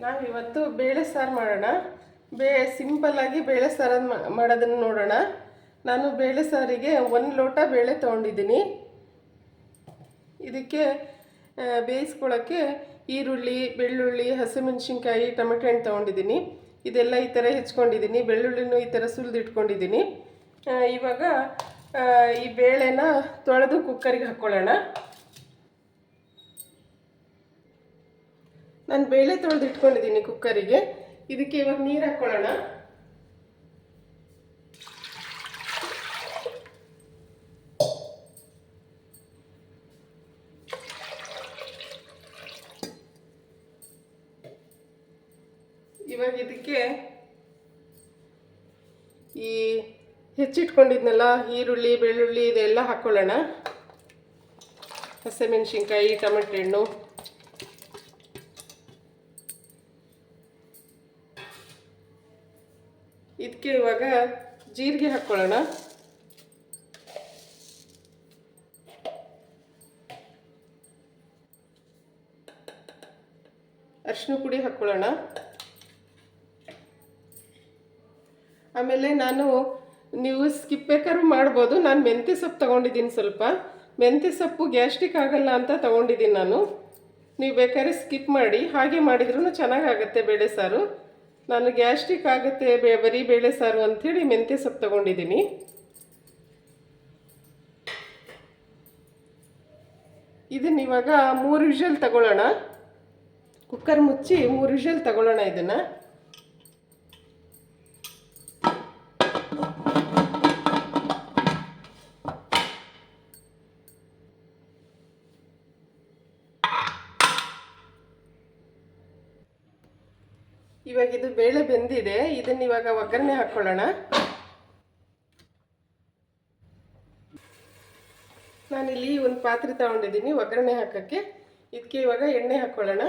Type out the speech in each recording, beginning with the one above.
ನಾವಿವತ್ತು ಬೇಳೆ ಸಾರು ಮಾಡೋಣ. ಬೇ ಸಿಂಪಲ್ಲಾಗಿ ಬೇಳೆ ಸಾರು ಮಾಡೋದನ್ನು ನೋಡೋಣ. ನಾನು ಬೇಳೆ ಸಾರಿಗೆ ಒಂದು ಲೋಟ ಬೇಳೆ ತೊಗೊಂಡಿದ್ದೀನಿ. ಇದಕ್ಕೆ ಬೇಯಿಸ್ಕೊಳ್ಳೋಕ್ಕೆ ಈರುಳ್ಳಿ, ಬೆಳ್ಳುಳ್ಳಿ, ಹಸಿಮೆಣಸಿನ್ಕಾಯಿ, ಟೊಮೆಟೊ ಹಣ್ಣು ತೊಗೊಂಡಿದ್ದೀನಿ. ಇದೆಲ್ಲ ಈ ಥರ ಹೆಚ್ಕೊಂಡಿದ್ದೀನಿ. ಬೆಳ್ಳುಳ್ಳಿನೂ ಈ ಥರ ಸುಲಿದಿಟ್ಕೊಂಡಿದ್ದೀನಿ. ಇವಾಗ ಈ ಬೇಳೆನ ತೊಳೆದು ಕುಕ್ಕರಿಗೆ ಹಾಕ್ಕೊಳ್ಳೋಣ ನಾನು ಬೇಳೆ ತೊಳೆದು ಇಟ್ಕೊಂಡಿದ್ದೀನಿ ಕುಕ್ಕರಿಗೆ. ಇದಕ್ಕೆ ಇವಾಗ ನೀರು ಹಾಕ್ಕೊಳ್ಳೋಣ ಇವಾಗ ಇದಕ್ಕೆ ಈ ಹೆಚ್ಚಿಟ್ಕೊಂಡಿದ್ನಲ್ಲ, ಈರುಳ್ಳಿ, ಬೆಳ್ಳುಳ್ಳಿ ಇದೆಲ್ಲ ಹಾಕ್ಕೊಳ್ಳೋಣ ಹಸಿಮೆಣಸಿನ್ಕಾಯಿ ಟೊಮೆಟೊ ಹಣ್ಣು ಇದಕ್ಕೆ ಇವಾಗ ಜೀರಿಗೆ ಹಾಕ್ಕೊಳ್ಳೋಣ ಅರಿಶಿನ ಪುಡಿ ಹಾಕ್ಕೊಳ್ಳೋಣ ಆಮೇಲೆ ನಾನು, ನೀವು ಸ್ಕಿಪ್ ಬೇಕಾದ್ರೂ ಮಾಡ್ಬೋದು. ನಾನು ಮೆಂತ್ಯ ಸೊಪ್ಪು ತೊಗೊಂಡಿದ್ದೀನಿ ಸ್ವಲ್ಪ. ಮೆಂತ್ಯ ಸೊಪ್ಪು ಗ್ಯಾಸ್ಟ್ರಿಕ್ ಆಗಲ್ಲ ಅಂತ ತೊಗೊಂಡಿದ್ದೀನಿ ನಾನು. ನೀವು ಬೇಕಾದ್ರೆ ಸ್ಕಿಪ್ ಮಾಡಿ. ಹಾಗೆ ಮಾಡಿದ್ರೂ ಚೆನ್ನಾಗಾಗತ್ತೆ ಬೇಳೆ ಸಾರು. ನಾನು ಗ್ಯಾಸ್ಟ್ರಿಕ್ ಆಗುತ್ತೆ, ಬೇ, ಬರೀ ಬೇಳೆ ಸಾರು ಅಂಥೇಳಿ ಮೆಂತ್ಯ ಸೊಪ್ಪು ತಗೊಂಡಿದ್ದೀನಿ. ಇದನ್ನ ಇವಾಗ ಮೂರು ವಿಷಲ್ ತಗೊಳ್ಳೋಣ. ಕುಕ್ಕರ್ ಮುಚ್ಚಿ ಮೂರು ವಿಷಲ್ ತಗೊಳ್ಳೋಣ ಇದನ್ನು. ಇವಾಗ ಇದು ಬೇಳೆ ಬೆಂದಿದೆ, ಇದನ್ನ ಇವಾಗ ಒಗ್ಗರಣೆ ಹಾಕ್ಕೊಳ್ಳೋಣ ನಾನಿಲ್ಲಿ ಒಂದು ಪಾತ್ರೆ ತಗೊಂಡಿದ್ದೀನಿ ಒಗ್ಗರಣೆ ಹಾಕೋಕ್ಕೆ. ಇದಕ್ಕೆ ಇವಾಗ ಎಣ್ಣೆ ಹಾಕ್ಕೊಳ್ಳೋಣ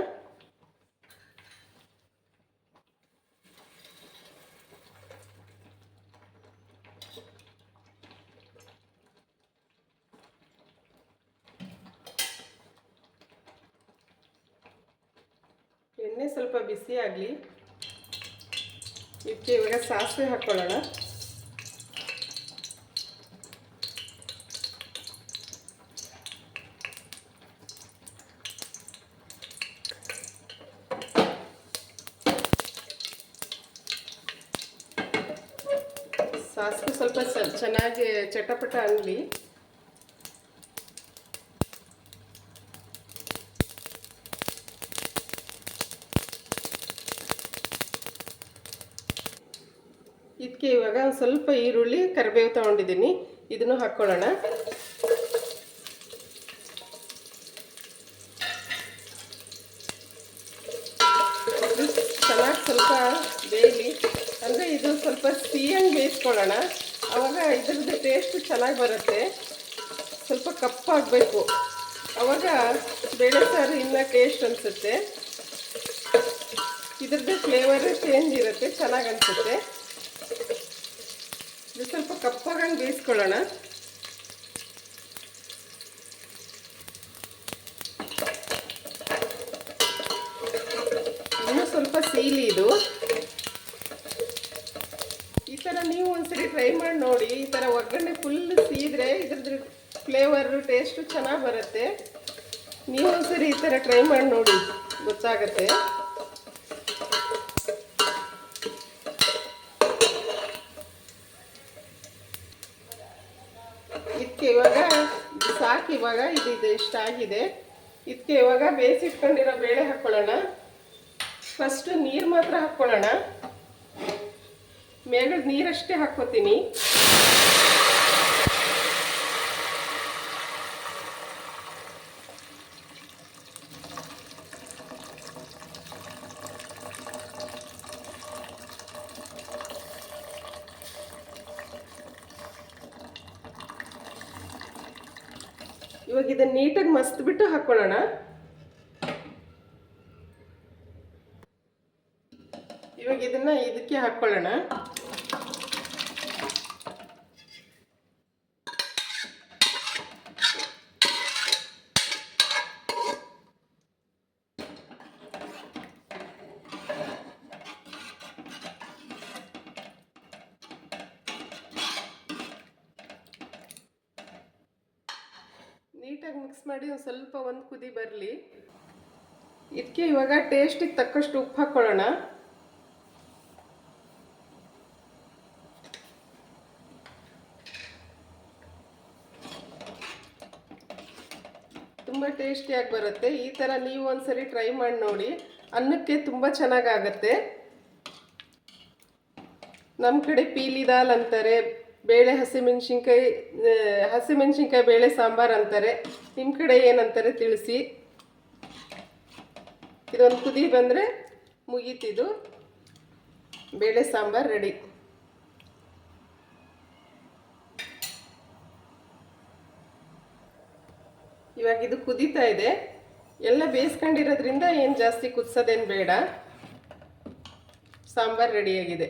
ಎಣ್ಣೆ ಸ್ವಲ್ಪ ಬಿಸಿ ಆಗಲಿ. ಇದಕ್ಕೆ ಇವಾಗ ಸಾಸಿವೆ ಹಾಕ್ಕೊಳ್ಳೋಣ ಸಾಸಿವೆ ಸ್ವಲ್ಪ ಸ- ಚೆನ್ನಾಗಿ ಚಟಪಟ ಅನ್ನಲಿ ಇದಕ್ಕೆ ಇವಾಗ ಸ್ವಲ್ಪ ಈರುಳ್ಳಿ ಕರಿಬೇವು ತಗೊಂಡಿದ್ದೀನಿ. ಇದನ್ನು ಹಾಕ್ಕೊಳ್ಳೋಣ. ಚೆನ್ನಾಗಿ ಸ್ವಲ್ಪ ಬೇಯಲಿ. ಅಂದರೆ ಇದು ಸ್ವಲ್ಪ ಸಿಹಿಯಾಗಿ ಬೇಯಿಸ್ಕೊಳ್ಳೋಣ. ಆವಾಗ ಇದ್ರದ್ದು ಟೇಸ್ಟ್ ಚೆನ್ನಾಗಿ ಬರುತ್ತೆ. ಸ್ವಲ್ಪ ಕಪ್ಪಾಗಬೇಕು ಆವಾಗ ಬೇಳೆ ಸಾರು ಇನ್ನೂ ಟೇಸ್ಟ್ ಅನಿಸುತ್ತೆ. ಇದ್ರದ್ದು ಫ್ಲೇವರ್ ಚೇಂಜ್ ಇರುತ್ತೆ, ಚೆನ್ನಾಗಿ ಅನಿಸುತ್ತೆ. ಇದು ಸ್ವಲ್ಪ ಕಪ್ಪಾಗಂಗೆ ಬೇಯಿಸ್ಕೊಳ್ಳೋಣ. ಇನ್ನೂ ಸ್ವಲ್ಪ ಸೀಲಿ ಇದು. ಈ ಥರ ನೀವು ಒಂದ್ಸರಿ ಟ್ರೈ ಮಾಡಿ ನೋಡಿ. ಈ ಥರ ಒಗ್ಗರಣೆ ಫುಲ್ ಸೀದ್ರೆ, ಇದ್ರದ್ದು ಫ್ಲೇವರು ಟೇಸ್ಟು ಚೆನ್ನಾಗಿ ಬರುತ್ತೆ. ನೀವು ಒಂದ್ಸರಿ ಈ ಥರ ಟ್ರೈ ಮಾಡಿ ನೋಡಿ. ಗೊತ್ತಾಗತ್ತೆ. ಇದಕ್ಕೆ ಇವಾಗ ಇದು ಸಾಕು, ಇವಾಗ ಇದು ಇದು, ಇಷ್ಟ ಆಗಿದೆ. ಇದಕ್ಕೆ ಇವಾಗ ಬೇಯಿಸಿಟ್ಕೊಂಡಿರೋ ಬೇಳೆ ಹಾಕ್ಕೊಳ್ಳೋಣ ಫಸ್ಟು ನೀರು ಮಾತ್ರ ಹಾಕ್ಕೊಳ್ಳೋಣ ಮೇಲೆ ನೀರಷ್ಟೇ ಹಾಕ್ಕೋತೀನಿ. ಇವಾಗ ಇದನ್ನ ನೀಟಾಗಿ ಮಸ್ತ್ ಬಿಟ್ಟು ಹಾಕೊಳ್ಳೋಣ. ಇವಾಗ ಇದನ್ನ ಇದಕ್ಕೆ ಹಾಕೊಳ್ಳೋಣ ಮಿಕ್ಸ್ ಮಾಡಿ ಒಂದು ಸ್ವಲ್ಪ ಒಂದು ಕುದಿ ಬರಲಿ. ಇದಕ್ಕೆ ಇವಾಗ ಟೇಸ್ಟಿಗೆ ತಕ್ಕಷ್ಟು ಉಪ್ಪು ಹಾಕ್ಕೊಳ್ಳೋಣ ತುಂಬ ಟೇಸ್ಟಿಯಾಗಿ ಬರುತ್ತೆ. ಈ ಥರ ನೀವು ಒಂದ್ಸರಿ ಟ್ರೈ ಮಾಡಿ ನೋಡಿ. ಅನ್ನಕ್ಕೆ ತುಂಬ ಚೆನ್ನಾಗಾಗತ್ತೆ. ನಮ್ಮ ಕಡೆ ಪೀಲಿ ದಾಲ್ ಅಂತಾರೆ. ಬೇಳೆ ಹಸಿಮೆಣ್ಸಿನ್ಕಾಯಿ ಹಸಿಮೆಣ್ಸಿನ್ಕಾಯಿ ಬೇಳೆ, ಸಾಂಬಾರು ಅಂತಾರೆ. ನಿಮ್ಮ ಕಡೆ ಏನಂತಾರೆ ತಿಳಿಸಿ. ಇದೊಂದು ಕುದಿ ಬಂದರೆ ಮುಗೀತಿದು. ಬೇಳೆ, ಸಾಂಬಾರು ರೆಡಿ. ಇವಾಗ ಇದು ಕುದೀತಾ ಇದೆ. ಎಲ್ಲ ಬೇಯಿಸ್ಕೊಂಡಿರೋದ್ರಿಂದ ಏನು ಜಾಸ್ತಿ ಕುದಿಸೋದೇನು ಬೇಡ. ಸಾಂಬಾರು ರೆಡಿಯಾಗಿದೆ